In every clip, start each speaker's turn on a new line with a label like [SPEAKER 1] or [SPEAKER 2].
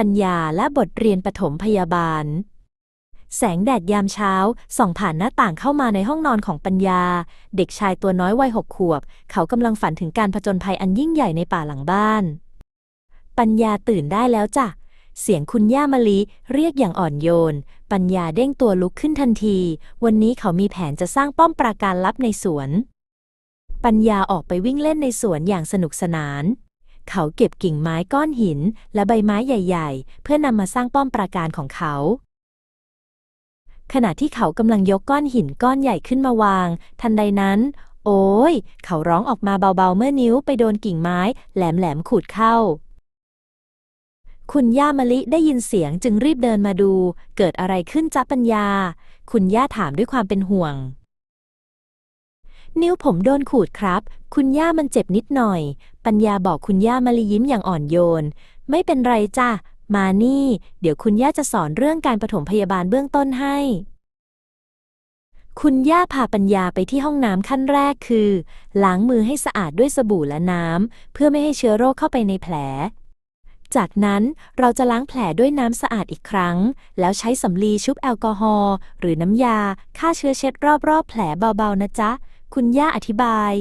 [SPEAKER 1] ปัญญาและบทเรียนปฐมพยาบาล แสงแดดยามเช้า ส่องผ่านหน้าต่างเข้ามาในห้องนอนของปัญญา เด็กชายตัวน้อยวัยหกขวบ เขากำลังฝันถึงการผจญภัยอันยิ่งใหญ่ในป่าหลังบ้าน ปัญญาตื่นได้แล้วจ้ะ เสียงคุณย่ามะลิเรียกอย่างอ่อนโยน ปัญญาเด้งตัวลุกขึ้นทันที วันนี้เขามีแผนจะสร้างป้อมปราการลับในสวนปัญญาออกไปวิ่งเล่นในสวนอย่างสนุกสนาน เขาเก็บกิ่งไม้ก้อนหิน และใบไม้ใหญ่ ๆ เพื่อนำมาสร้างป้อมปราการของเขา ขณะที่เขากำลังยกก้อนหินก้อนใหญ่ขึ้นมาวาง ทันใดนั้น โอ้ย เขาร้องออกมาเบาๆ เมื่อนิ้วไปโดนกิ่งไม้แหลมๆขูดเข้า คุณย่ามะลิได้ยินเสียงจึงรีบเดินมาดู เกิดอะไรขึ้นจ๊ะปัญญา คุณย่าถามด้วยความเป็นห่วง นิ้วผมโดนขูดครับ คุณย่ามันเจ็บนิดหน่อย ปัญญาบอกคุณย่ามะลิยิ้มอย่างอ่อนโยน ไม่เป็นไรจ้ะ มานี่ เดี๋ยวคุณย่าจะสอนเรื่องการปฐมพยาบาลเบื้องต้นให้ คุณย่าพาปัญญาไปที่ห้องน้ำขั้นแรกคือ ล้างมือให้สะอาดด้วยสบู่และน้ำ เพื่อไม่ให้เชื้อโรคเข้าไปในแผลจากนั้นเราจะล้างแผลด้วยน้ำสะอาดอีกครั้ง แล้วใช้สำลีชุบแอลกอฮอล์หรือน้ำยาฆ่าเชื้อเช็ดรอบๆ แผลเบาๆ นะจ๊ะ คุณย่าอธิบาย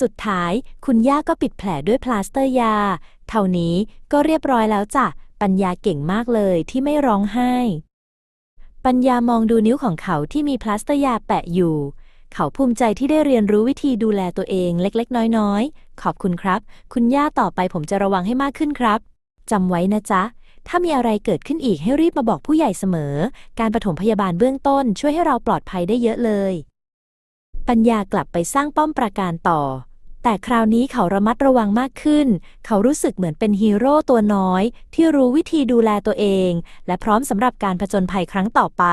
[SPEAKER 1] สุดท้าย คุณย่าก็ปิดแผลด้วยพลาสเตอร์ยา เท่านี้ก็เรียบร้อยแล้วจ้ะ ปัญญาเก่งมากเลยที่ไม่ร้องไห้ ปัญญามองดูนิ้วของเขาที่มีพลาสเตอร์ยาแปะอยู่ เขาภูมิใจที่ได้เรียนรู้วิธีดูแลตัวเองเล็กๆ น้อยๆ ขอบคุณครับ คุณย่าต่อไปผมจะระวังให้มากขึ้นครับจำไว้นะจ๊ะถ้ามีอะไรเกิดขึ้นอีกให้รีบมาบอกผู้ใหญ่เสมอ การปฐมพยาบาลเบื้องต้นช่วยให้เราปลอดภัยได้เยอะเลย ปัญญากลับไปสร้างป้อมปราการต่อ แต่คราวนี้เขาระมัดระวังมากขึ้น เขารู้สึกเหมือนเป็นฮีโร่ตัวน้อย ที่รู้วิธีดูแลตัวเอง และพร้อมสำหรับการผจญภัยครั้งต่อไป